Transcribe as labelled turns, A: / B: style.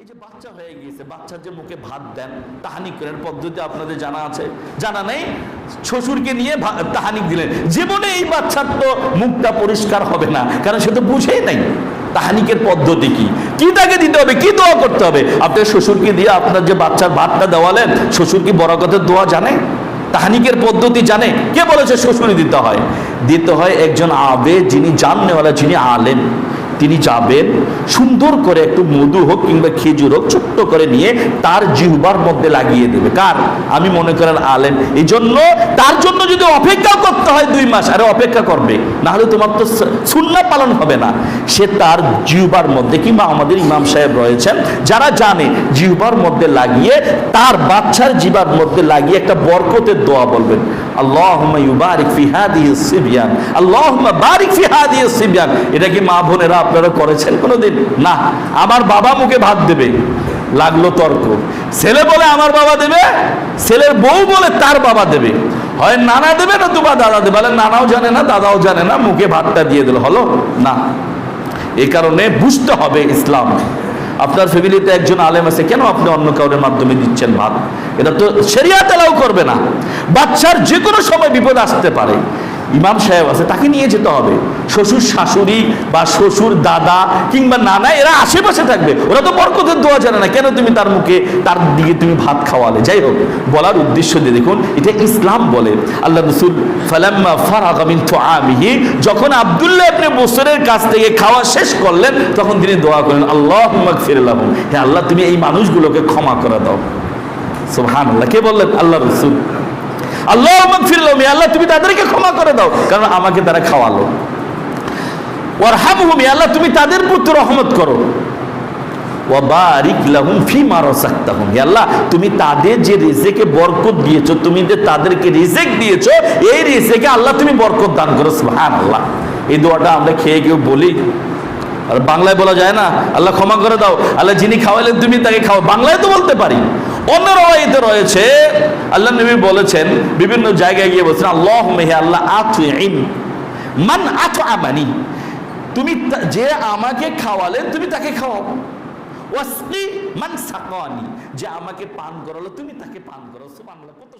A: এই যে বাচ্চা হয়ে গিয়েছে, বাচ্চার যে মুখে ভাত দেন, তাহানিক করেন। পদ্ধতি আপনাদের জানা আছে। জানা নেই? শ্বশুরকে নিয়ে তাহানিক দিলেন। জীবনে এই বাচ্চার তো মুখটা পরিষ্কার হবে না, কারণ সে তো বুঝেই নাই। তাহানিকের পদ্ধতি কি? কি তাকে দিতে হবে? কি দোয়া করতে হবে? আপনার শ্বশুরকে দিয়ে আপনার যে বাচ্চার ভাতটা দেওয়ালেন, শ্বশুর কি বরকতের দোয়া জানে? তাহানিকের পদ্ধতি জানে? কে বলেছে শ্বশুরি দিতে হয়? দিতে হয় একজন আবে যিনি জাননেওয়ালা, যিনি আলেন তিনি যাবেন, সুন্দর করে একটু মধু হোক কিংবা খেজুর হোক, ছোট্ট করে নিয়ে তার জিহবার মধ্যে লাগিয়ে দেবে। কার? আমি মনে করেন আলেন এই জন্য তার জন্য যদি অপেক্ষা করতে হয় দুই মাস, আরে অপেক্ষা করবে না হলে তোমার তো সুন্না পালন হবে না। সে তার জিহবার মধ্যে, কিংবা আমাদের ইমাম সাহেব রয়েছেন, যারা জানে জিহবার মধ্যে লাগিয়ে, তার বাচ্চার জিবার মধ্যে লাগিয়ে একটা বরকতের দোয়া বলবেন। আল্লাহুম্মা ইউবারিক ফি সিবিয়ান। আল্লাহুম্মা বারিক ফি সিবিয়ান। এটা কি মা বোনেরা আপনারা করেছেন কোনোদিন? না, আমার বাবা মুখে ভাত দেবে, লাগল তর্ক। ছেলে বলে আমার বাবা দেবে, ছেলের বউ বলে তার বাবা দেবে। হয় নানা দেবে না তোমার দাদা দেবে? নানাও জানে না, দাদাও জানে না, মুখে ভাতটা দিয়ে দিল। হলো? না। এই কারণে বুঝতে হবে ইসলাম। আপনার ফ্যামিলিতে একজন আলেম আছে, কেন আপনি অন্য কাউরের মাধ্যমে দিচ্ছেন ভাত? এটা তো শরিয়াত এলাও করবে না। বাচ্চার যে কোনো সময় বিপদ আসতে পারে। ইমাম সাহেব আছে, তাকে নিয়ে যেতে হবে। শ্বশুর শাশুড়ি বা শ্বশুর দাদা কিংবা নানা, এরা আশেপাশে থাকবে। ওরা তো বরকতের দোয়া জানে না, কেন তুমি তার মুখে, তার দিকে তুমি ভাত খাওয়ালে? যাই হোক, বলার উদ্দেশ্য দিয়ে দেখুন, এটা ইসলাম বলে। আল্লাহ রসুল ফালাম্মা ফারাগামিন আমিহি যখন আব্দুল্লাহ আপনি বছরের কাছ থেকে খাওয়া শেষ করলেন, তখন তিনি দোয়া করলেন আল্লাহ ফিরলাম হে আল্লাহ, তুমি এই মানুষগুলোকে ক্ষমা করে দাও। সুবহান আল্লাহ কে বললেন? আল্লাহ রসুল। আল্লাহ ফিরলাম আল্লাহ, তুমি তাদেরকে ক্ষমা করে দাও, কারণ আমাকে তারা খাওয়ালো। ওয়ারহামহুম আল্লাহ, তুমি তাদের প্রতি রহমত করো। ওয়াবারিক লাহুম ফিমা রাযাকতাহুম হে আল্লাহ, তুমি তাদের যে রিজেকে বরকত দিয়েছ, তুমি যে তাদেরকে রিজেক দিয়েছ, এই রিজেকে আল্লাহ তুমি বরকত দান করো, সুবহানাল্লাহ। এই দোয়াটা আমরা খেয়ে কেউ বলি? আর বাংলায় বলা যায় না? আল্লাহ ক্ষমা করে দাও। আল্লাহ যিনি খাওয়ালেন, তুমি তাকে খাও। বাংলায় তো বলতে পারি। অন্য রওয়াইতে রয়েছে, আল্লাহ নবী বলেছেন, বিভিন্ন জায়গায় গিয়ে বলছেন আল্লাহ মেহে আল্লাহ আতুইন মান আতু আমানি। তুমি যে আমাকে খাওয়ালেন, তুমি তাকে খাওয়াও। ওয়াসকি মান যে আমাকে পান করালো, তুমি তাকে পান করো সুবহানাল্লাহ, কত